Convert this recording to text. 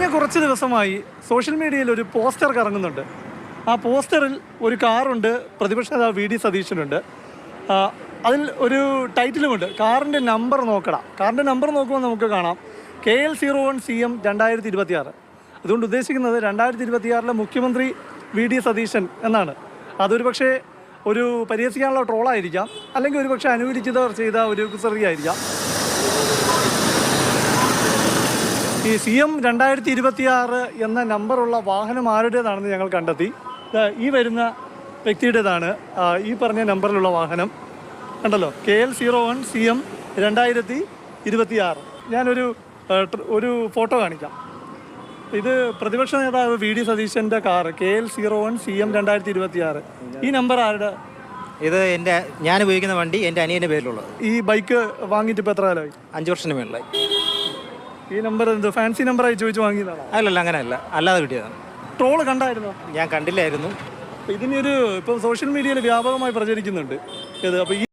കഴിഞ്ഞ കുറച്ച് ദിവസമായി സോഷ്യൽ മീഡിയയിൽ ഒരു പോസ്റ്റർ കറങ്ങുന്നുണ്ട്. ആ പോസ്റ്ററിൽ ഒരു കാറുണ്ട് പ്രതിപക്ഷ നേതാവ് വി ഡി സതീശനുണ്ട്. അതിൽ ഒരു ടൈറ്റിലുമുണ്ട് കാറിന്റെ നമ്പർ നോക്കടാ കാറിന്റെ നമ്പർ നോക്കുമ്പോൾ നമുക്ക് കാണാം. K L zero one C M രണ്ടായിരത്തി ഇരുപത്തിയാറ് അതുകൊണ്ട് ഉദ്ദേശിക്കുന്നത് രണ്ടായിരത്തി ഇരുപത്തിയാറിലെ മുഖ്യമന്ത്രി വി ഡി സതീശൻ എന്നാണ്. അതൊരു പക്ഷേ ഒരു പരിഹസിക്കാനുള്ള ട്രോളായിരിക്കാം അല്ലെങ്കിൽ ഒരു പക്ഷേ അനുകരിച്ചതവർ ചെയ്ത ഒരു കുസൃതിയായിരിക്കാം. ഈ സി എം രണ്ടായിരത്തി ഇരുപത്തി ആറ് എന്ന നമ്പറുള്ള വാഹനം ആരുടേതാണെന്ന് ഞങ്ങൾ കണ്ടെത്തി. ഈ വരുന്ന വ്യക്തിയുടേതാണ് ഈ പറഞ്ഞ നമ്പറിലുള്ള വാഹനം. കണ്ടല്ലോ? K L zero one C M രണ്ടായിരത്തി ഇരുപത്തി ആറ് ഞാനൊരു ഒരു ഫോട്ടോ കാണിക്കാം. ഇത് പ്രതിപക്ഷ നേതാവ് വി ഡി സതീശന്റെ car K L zero one C M രണ്ടായിരത്തി ഇരുപത്തി ആറ് ഈ നമ്പർ ആരുടെ? ഇത് എന്റെ ഞാൻ ഉപയോഗിക്കുന്ന വണ്ടി എന്റെ അനിയന്റെ പേരിലുള്ളത്. ഈ ബൈക്ക് വാങ്ങിയിട്ട് ഇപ്പോൾ എത്ര കാലമായി? അഞ്ച് വർഷത്തിന് മേളിലായി. ഈ നമ്പർ എന്ത്? ഫാൻസി നമ്പറായി ചോദിച്ചു വാങ്ങിയതാണോ? അല്ലല്ല അങ്ങനെയല്ല. അല്ലാതെ കിട്ടിയതാണ്. ട്രോൾ കണ്ടായിരുന്നോ? ഞാൻ കണ്ടില്ലായിരുന്നു. ഇതിനൊരു ഇപ്പം സോഷ്യൽ മീഡിയയിൽ വ്യാപകമായി പ്രചരിക്കുന്നുണ്ട്. ഇത് അപ്പോൾ ഈ